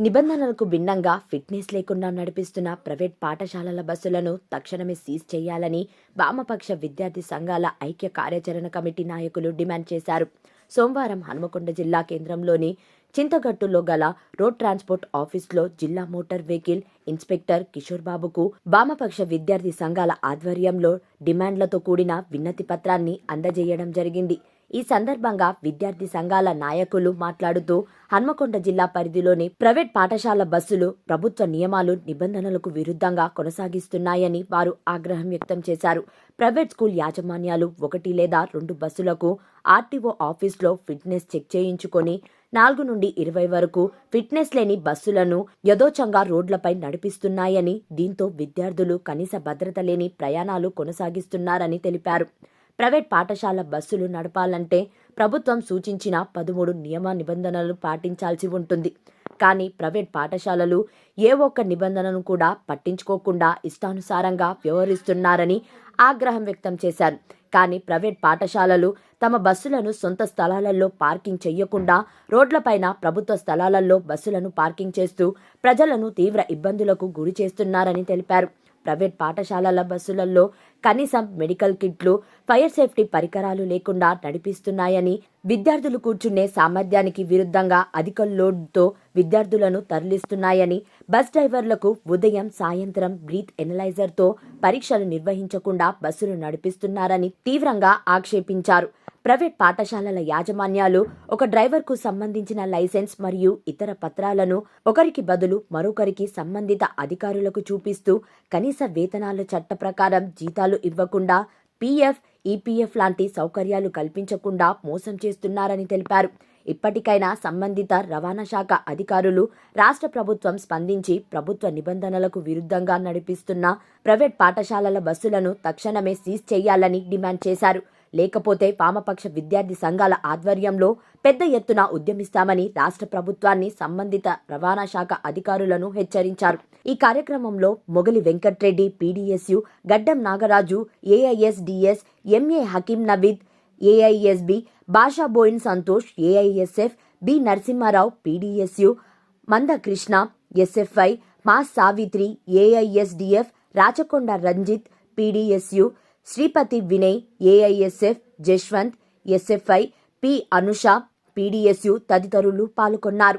నిబంధనలకు భిన్నంగా ఫిట్నెస్ లేకుండా నడిపిస్తున్న ప్రైవేట్ పాఠశాలల బస్సులను తక్షణమే సీజ్ చేయాలని వామపక్ష విద్యార్థి సంఘాల ఐక్య కార్యాచరణ కమిటీ నాయకులు డిమాండ్ చేశారు. సోమవారం హనుమకొండ జిల్లా కేంద్రంలోని చింతగట్టులో గల రోడ్ ట్రాన్స్పోర్ట్ ఆఫీస్లో జిల్లా మోటార్ వెహికల్ ఇన్స్పెక్టర్ కిషోర్ బాబుకు వామపక్ష విద్యార్థి సంఘాల ఆధ్వర్యంలో డిమాండ్లతో కూడిన విన్నతి పత్రాన్ని అందజేయడం జరిగింది. ఈ సందర్భంగా విద్యార్థి సంఘాల నాయకులు మాట్లాడుతూ హన్మకొండ జిల్లా పరిధిలోని ప్రైవేట్ పాఠశాల బస్సులు ప్రభుత్వ నియమాలు నిబంధనలకు విరుద్ధంగా కొనసాగిస్తున్నాయని వారు ఆగ్రహం వ్యక్తం చేశారు. ప్రైవేట్ స్కూల్ యాజమాన్యాలు ఒకటి లేదా రెండు బస్సులకు ఆర్టీఓ ఆఫీస్లో ఫిట్నెస్ చెక్ చేయించుకొని నాలుగు నుండి ఇరవై వరకు ఫిట్నెస్ లేని బస్సులను యథోచంగా రోడ్లపై నడిపిస్తున్నాయని దీంతో విద్యార్థులు కనీస భద్రత లేని ప్రయాణాలు కొనసాగిస్తున్నారని తెలిపారు. ప్రైవేట్ పాఠశాల బస్సులు నడపాలంటే ప్రభుత్వం సూచించిన పదమూడు నియమ నిబంధనలు పాటించాల్సి ఉంటుంది. కానీ ప్రైవేట్ పాఠశాలలు ఏ ఒక్క నిబంధనను కూడా పట్టించుకోకుండా ఇష్టానుసారంగా వ్యవహరిస్తున్నారని ఆగ్రహం వ్యక్తం చేశారు. కానీ ప్రైవేట్ పాఠశాలలు తమ బస్సులను సొంత స్థలాలలో పార్కింగ్ చేయకుండా రోడ్లపైన ప్రభుత్వ స్థలాలలో బస్సులను పార్కింగ్ చేస్తూ ప్రజలను తీవ్ర ఇబ్బందులకు గురి చేస్తున్నారని తెలిపారు. ప్రైవేట్ పాఠశాలల బస్సులలో కనీసం మెడికల్ కిట్లు ఫైర్ సేఫ్టీ పరికరాలు లేకుండా నడిపిస్తున్నాయని విద్యార్థులు కూర్చునే సామర్థ్యానికి విరుద్ధంగా అధిక లోడ్తో విద్యార్థులను తరలిస్తున్నాయని బస్ డ్రైవర్లకు ఉదయం సాయంత్రం బ్రీత్ ఎనలైజర్తో పరీక్షలు నిర్వహించకుండా బస్సులు నడిపిస్తున్నారని తీవ్రంగా ఆక్షేపించారు. ప్రైవేట్ పాఠశాలల యాజమాన్యాలు ఒక డ్రైవర్కు సంబంధించిన లైసెన్స్ మరియు ఇతర పత్రాలను ఒకరికి బదులు మరొకరికి సంబంధిత అధికారులకు చూపిస్తూ కనీస వేతనాల చట్ట ప్రకారం జీతాలు ఇవ్వకుండా పీఎఫ్ ఈపీఎఫ్ లాంటి సౌకర్యాలు కల్పించకుండా మోసం చేస్తున్నారని తెలిపారు. ఇప్పటికైనా సంబంధిత రవాణా శాఖ అధికారులు రాష్ట్ర ప్రభుత్వం స్పందించి ప్రభుత్వ నిబంధనలకు విరుద్ధంగా నడిపిస్తున్న ప్రైవేట్ పాఠశాలల బస్సులను తక్షణమే సీజ్ చేయాలని డిమాండ్ చేశారు. లేకపోతే వామపక్ష విద్యార్థి సంఘాల ఆధ్వర్యంలో పెద్ద ఎత్తున ఉద్యమిస్తామని రాష్ట్ర ప్రభుత్వాన్ని సంబంధిత రవాణా శాఖ అధికారులను హెచ్చరించారు. ఈ కార్యక్రమంలో Mogili Venkatreddy PDSU Gaddam Nagaraju AISDS MA Hakeem Naveed AISB Basha Boin Santosh AISF B Narasimharao PDSU Manda Krishna SFI మా Savitri AISDF Rachakonda Ranjith PDSU Sripathi Vinay AISF Jaswanth SFI P Anusha PDSU తదితరులు పాల్గొన్నారు.